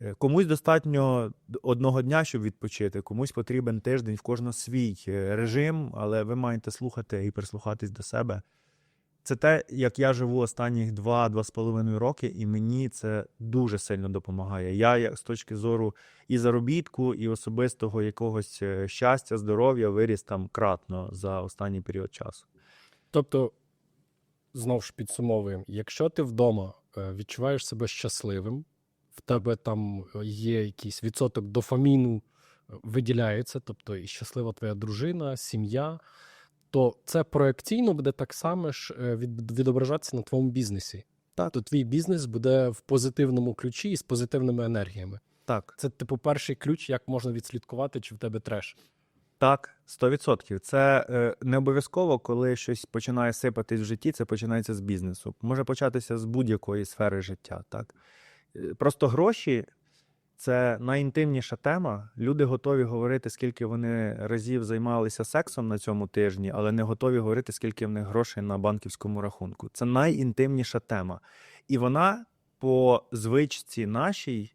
Е, Комусь достатньо одного дня, щоб відпочити, комусь потрібен тиждень, в кожного свій е, режим, але ви маєте слухати і прислухатись до себе. Це те, як я живу з половиною роки, і мені це дуже сильно допомагає. Я як з точки зору і заробітку, і особистого якогось е, щастя, здоров'я виріс там кратно за останній період часу. Тобто, знову ж підсумовуємо, якщо ти вдома відчуваєш себе щасливим, в тебе там е, є якийсь відсоток дофаміну, е, виділяється, тобто і щаслива твоя дружина, сім'я, то це проекційно буде так само ж е, відображатися на твоєму бізнесі. Так. То твій бізнес буде в позитивному ключі і з позитивними енергіями. Так, Це, типу, перший ключ, як можна відслідкувати, чи в тебе треш. Так, 100%. Це е, не обов'язково, коли щось починає сипатись в житті, це починається з бізнесу. Може початися з будь-якої сфери життя. Так? Е, Просто гроші це найінтимніша тема. Люди готові говорити, скільки вони разів займалися сексом на цьому тижні, але не готові говорити, скільки в них грошей на банківському рахунку. Це найінтимніша тема. І вона по звичці нашій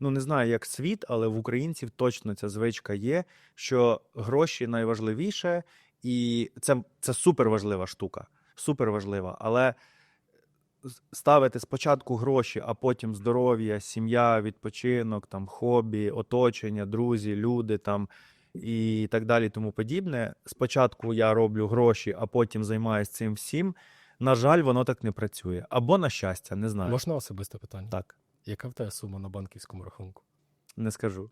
ну не знаю, як світ, але в українців точно ця звичка є, що гроші найважливіше, і це, це супер важлива штука. Супер важлива. Але ставити спочатку гроші, а потім здоров'я, сім'я, відпочинок, там, хобі, оточення, друзі, люди там. І так далі, тому подібне. Спочатку я роблю гроші, а потім займаюся цим всім. На жаль, воно так не працює. Або на щастя, не знаю. Можна особисте питання? Так, Яка в тебе сума на банківському рахунку? не скажу.